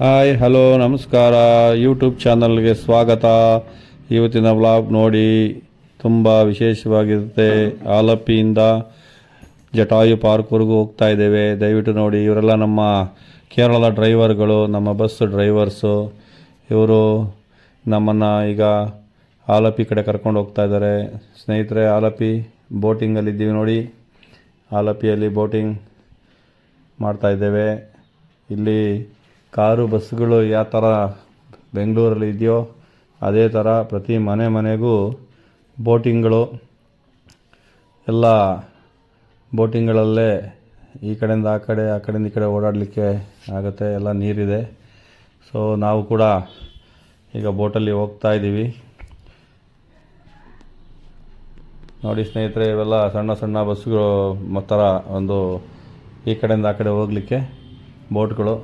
Hi hello ನಮಸ್ಕಾರ YouTube ಚಾನಲ್ಗೆ ಸ್ವಾಗತ. ಇವತ್ತಿನ ವ್ಲಾಗ್ ನೋಡಿ ತುಂಬ ವಿಶೇಷವಾಗಿರುತ್ತೆ. ಆಲಪ್ಪಿಯಿಂದ ಜಟಾಯು ಪಾರ್ಕ್ವರೆಗೂ ಹೋಗ್ತಾ ಇದ್ದೇವೆ. ದಯವಿಟ್ಟು ನೋಡಿ, ಇವರೆಲ್ಲ ನಮ್ಮ ಕೇರಳದ ಡ್ರೈವರ್ಗಳು ನಮ್ಮ ಬಸ್ ಡ್ರೈವರ್ಸು ಇವರು ನಮ್ಮನ್ನು ಈಗ ಆಲಪಿ ಕಡೆ ಕರ್ಕೊಂಡು ಹೋಗ್ತಾ ಇದ್ದಾರೆ. ಸ್ನೇಹಿತರೆ, ಆಲಪಿ ಬೋಟಿಂಗಲ್ಲಿದ್ದೀವಿ ನೋಡಿ. ಆಲಪಿಯಲ್ಲಿ ಬೋಟಿಂಗ್ ಮಾಡ್ತಾ ಇದ್ದೇವೆ. ಇಲ್ಲಿ ಕಾರು, ಬಸ್ಸುಗಳು ಯಾವ ಥರ ಬೆಂಗಳೂರಲ್ಲಿ ಇದೆಯೋ ಅದೇ ಥರ ಪ್ರತಿ ಮನೆ ಮನೆಗೂ ಬೋಟಿಂಗ್ಗಳು. ಎಲ್ಲ ಬೋಟಿಂಗ್ಗಳಲ್ಲೇ ಈ ಕಡೆಯಿಂದ ಆ ಕಡೆ, ಆ ಕಡೆಯಿಂದ ಈ ಕಡೆ ಓಡಾಡಲಿಕ್ಕೆ ಆಗುತ್ತೆ. ಎಲ್ಲ ನೀರಿದೆ. ಸೊ ನಾವು ಕೂಡ ಈಗ ಬೋಟಲ್ಲಿ ಹೋಗ್ತಾ ಇದ್ದೀವಿ. ನೋಡಿ ಸ್ನೇಹಿತರೆ, ಇವೆಲ್ಲ ಸಣ್ಣ ಸಣ್ಣ ಬಸ್ಸುಗಳು ಥರ ಒಂದು ಈ ಕಡೆಯಿಂದ ಆ ಕಡೆ ಹೋಗಲಿಕ್ಕೆ ಬೋಟ್ಗಳು.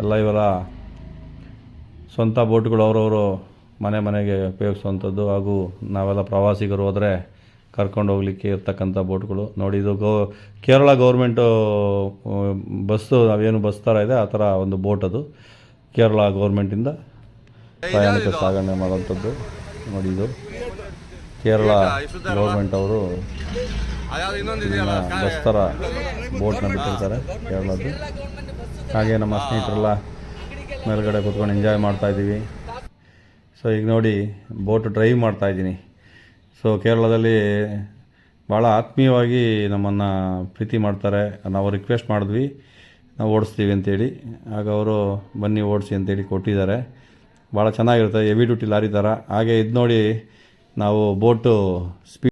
ಎಲ್ಲ ಇವೆಲ್ಲ ಸ್ವಂತ ಬೋಟ್ಗಳು ಅವರವರು ಮನೆ ಮನೆಗೆ ಉಪಯೋಗಿಸುವಂಥದ್ದು. ಹಾಗೂ ನಾವೆಲ್ಲ ಪ್ರವಾಸಿಗರು ಹೋದರೆ ಕರ್ಕೊಂಡು ಹೋಗಲಿಕ್ಕೆ ಇರ್ತಕ್ಕಂಥ ಬೋಟ್ಗಳು. ನೋಡಿ, ಇದು ಗೋ, ಕೇರಳ ಗೌರ್ಮೆಂಟು ಬಸ್ಸು ನಾವೇನು ಬಸ್ ಥರ ಇದೆ, ಆ ಥರ ಒಂದು ಬೋಟ್ ಅದು. ಕೇರಳ ಗೌರ್ಮೆಂಟಿಂದ ಪ್ರಯಾಣಿಕ ಸಾಗಣೆ ಮಾಡುವಂಥದ್ದು. ನೋಡಿ ಇದು. ಕೇರಳ ಗೌರ್ಮೆಂಟ್ ಅವರು ಥರ ಬೋಟ್ನ ಬಿಟ್ಟಿರ್ತಾರೆ ಕೇರಳದ್ದು. ಹಾಗೆ ನಮ್ಮ ಸ್ನೇಹಿತರೆಲ್ಲ ಮೇಲ್ಗಡೆ ಕೂತ್ಕೊಂಡು ಎಂಜಾಯ್ ಮಾಡ್ತಾ ಇದ್ದೀವಿ. ಸೊ ಈಗ ನೋಡಿ ಬೋಟ್ ಡ್ರೈವ್ ಮಾಡ್ತಾ ಇದ್ದೀನಿ. ಸೊ ಕೇರಳದಲ್ಲಿ ಭಾಳ ಆತ್ಮೀಯವಾಗಿ ನಮ್ಮನ್ನು ಪ್ರೀತಿ ಮಾಡ್ತಾರೆ. ನಾವು ರಿಕ್ವೆಸ್ಟ್ ಮಾಡಿದ್ವಿ. ನಾವು ಓಡಿಸ್ತೀವಿ ಅಂತೇಳಿ. ಆಗ ಅವರು ಬನ್ನಿ ಓಡಿಸಿ ಅಂತೇಳಿ ಕೊಟ್ಟಿದ್ದಾರೆ. ಭಾಳ ಚೆನ್ನಾಗಿರುತ್ತೆ. ಹೆವಿ ಡ್ಯೂಟಿ ಲಾರಿ ಥರ ಹಾಗೆ ಇದು ನೋಡಿ ನಾವು ಬೋಟು ಸ್ಪೀಡ್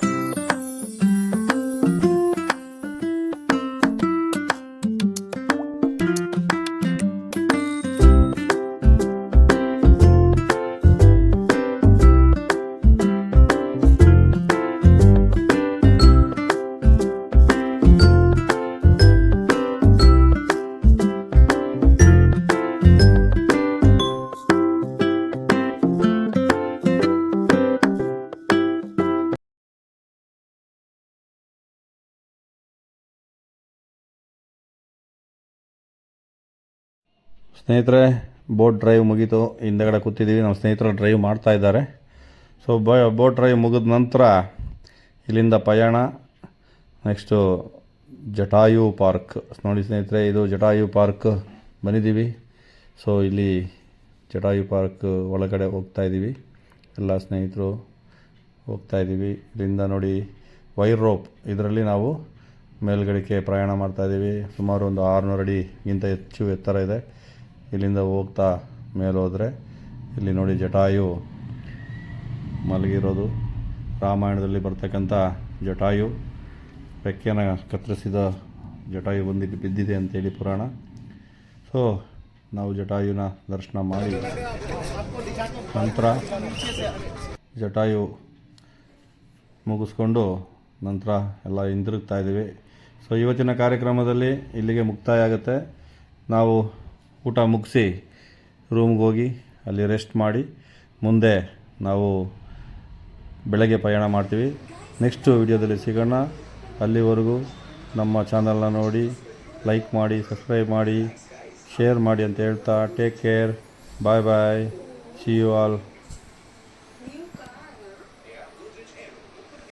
ಸ್ನೇಹಿತರೆ ಬೋಟ್ ಡ್ರೈವ್ ಮುಗೀತು. ಹಿಂದೆಗಡೆ ಕೂತಿದ್ದೀವಿ ನಮ್ಮ ಸ್ನೇಹಿತರು ಡ್ರೈವ್ ಮಾಡ್ತಾ ಇದ್ದಾರೆ. ಸೊ ಬೋಟ್ ಡ್ರೈವ್ ಮುಗಿದ ನಂತರ ಇಲ್ಲಿಂದ ಪಯಣ. Next Jatayu park. ನೋಡಿ ಸ್ನೇಹಿತರೆ, ಇದು ಜಟಾಯು ಪಾರ್ಕ್ ಬಂದಿದ್ದೀವಿ. ಸೊ ಇಲ್ಲಿ ಜಟಾಯು ಪಾರ್ಕ್ ಒಳಗಡೆ ಹೋಗ್ತಾ ಇದ್ದೀವಿ. ಎಲ್ಲ ಸ್ನೇಹಿತರು ಹೋಗ್ತಾ ಇದ್ದೀವಿ. ಇಲ್ಲಿಂದ ನೋಡಿ ವೈರ್ ರೋಪ್ ಇದರಲ್ಲಿ ನಾವು ಮೇಲ್ಗಡೆಗೆ ಪ್ರಯಾಣ ಮಾಡ್ತಾ ಇದ್ದೀವಿ. ಸುಮಾರು ಒಂದು ಆರುನೂರು ಅಡಿಗಿಂತ ಹೆಚ್ಚು ಎತ್ತರ ಇದೆ. ಇಲ್ಲಿಂದ ಹೋಗ್ತಾ ಮೇಲೆ ಹೋದರೆ ಇಲ್ಲಿ ನೋಡಿ ಜಟಾಯು ಮಲಗಿರೋದು. ರಾಮಾಯಣದಲ್ಲಿ ಬರ್ತಕ್ಕಂಥ ಜಟಾಯು ರೆಕ್ಕೆನ ಕತ್ತರಿಸಿದ ಜಟಾಯು ಬಂದು ಬಿದ್ದಿದೆ ಅಂತೇಳಿ ಪುರಾಣ. ಸೊ ನಾವು ಜಟಾಯುನ ದರ್ಶನ ಮಾಡಿ ನಂತರ ಜಟಾಯು ಮುಗಿಸ್ಕೊಂಡು ನಂತರ ಎಲ್ಲ ಹಿಂದಿರುಗ್ತಾ ಇದ್ದೀವಿ. ಸೊ ಇವತ್ತಿನ ಕಾರ್ಯಕ್ರಮದಲ್ಲಿ ಇಲ್ಲಿಗೆ ಮುಕ್ತಾಯ ಆಗುತ್ತೆ. ನಾವು ಊಟ ಮುಗಿಸಿ ರೂಮ್ಗೆ ಹೋಗಿ ಅಲ್ಲಿ ರೆಸ್ಟ್ ಮಾಡಿ, ಮುಂದೆ ನಾವು ಬೆಳಗ್ಗೆ ಪ್ರಯಾಣ ಮಾಡ್ತೀವಿ. ನೆಕ್ಸ್ಟು ವಿಡಿಯೋದಲ್ಲಿ ಸಿಗೋಣ. ಅಲ್ಲಿವರೆಗೂ ನಮ್ಮ ಚಾನಲ್ನ ನೋಡಿ ಲೈಕ್ ಮಾಡಿ ಸಬ್ಸ್ಕ್ರೈಬ್ ಮಾಡಿ ಶೇರ್ ಮಾಡಿ ಅಂತ ಹೇಳ್ತಾ take care bye bye see you all